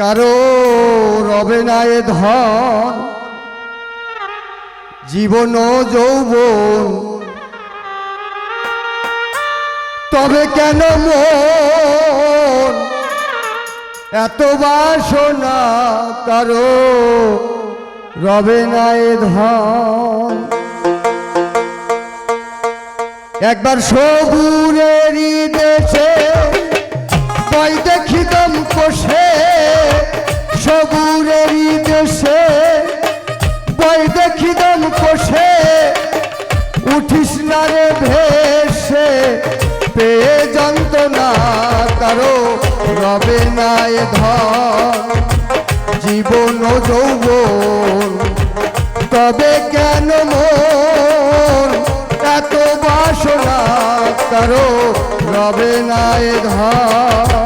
কারও রবে না এ ধন, জীবন যৌবন। তবে কেন মন? এত বাসনা কারও রবে না এ ধন। একবার সবুরেরই দেশে বই বই দেখিতাম কোষে উঠিস না রে ভেসে, পেয়ে যন্ত্রণা কারও রবে না এ ধন। জীবন ও যৌবন, তবে কেন মন? এত বাসনা কারও রবে না এ ধন।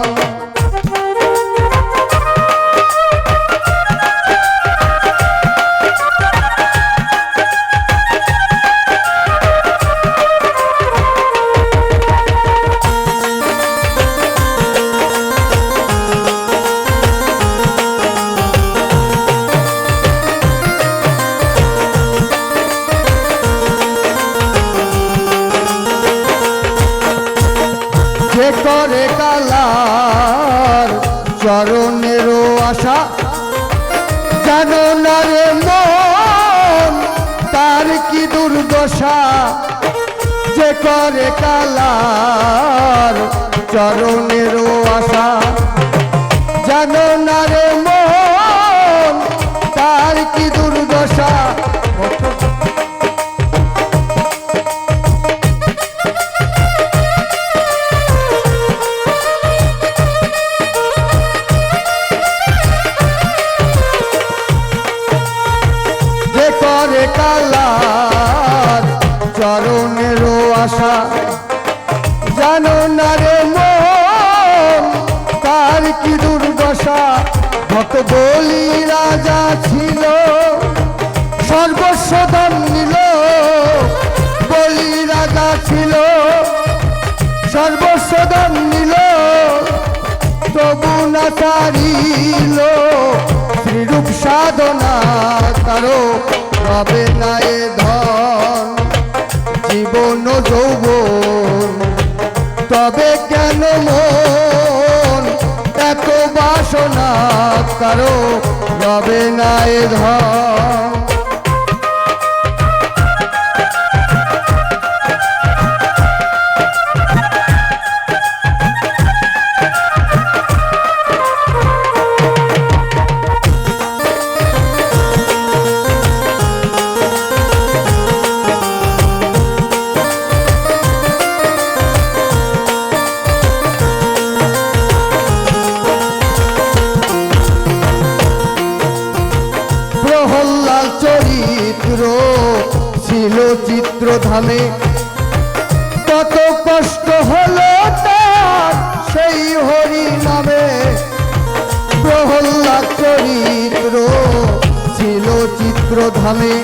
যে করে কালার, চরণেরও আশা। জানো না রে মন, তার কি দুর্দশা? যে করে কালার, চরণেরও আশা। জানো না রে মন, তার কি দুর্দশা? করে কালার চরণেরও আশা। জানো না রে মন তার কি দুর্দশা? ভক্ত বলি রাজা ছিল, সর্বস্ব দান নিল। বলি রাজা ছিল, সর্বস্ব দান নিল। তবু না তারিল শ্রীরূপ সাধনা কারও। রবে না এ ধন, জীবন যৌবন। তবে কেন মন? এত বাসনা কারও রবে না এ ধন। চরিত্র ছিল চিত্রধামে। কত কষ্ট হলো তার সেই হরি নামে প্রহল্লাদ চরিত্র ছিল চিত্রধামে।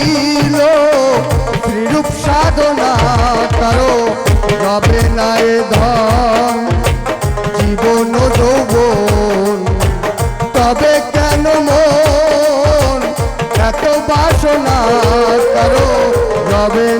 সারিল শ্রীরূপ সাধনা তারো রবে না ধন। জীবন যৌবন, তবে কেন মন? এত বাসনা কারও রবে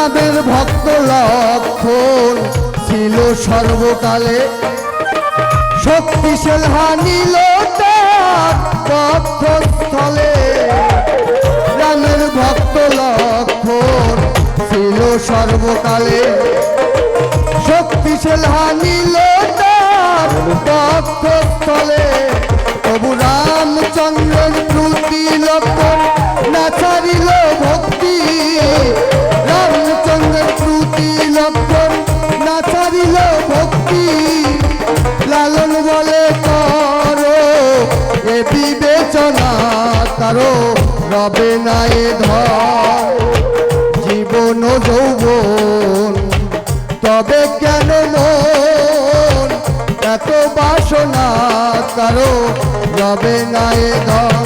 রামের ভক্ত লক্ষণ ছিল সর্বকালে। শক্তিশাল হানিল তথ্যস্থলে রামের ভক্ত লক্ষণ ছিল সর্বকালে। রবে না এ ধর জীবন যৌবন। তবে কেন মন, এত বাসনা কারও যাবে না এ ধর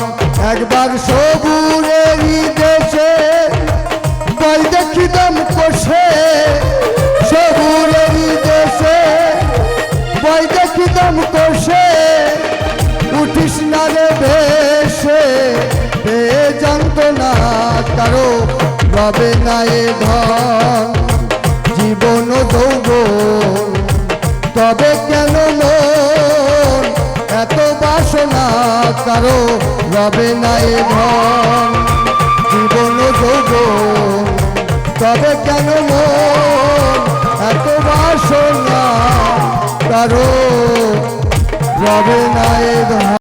একবার সবুরেরই রবে না এ ধন, জীবন যৌবন তবে কেন মন? এত বাসনা কারও রবে না এ ধন, জীবন যৌবন তবে কেন মন? এত বাসনা কারও রবে না এ ধন।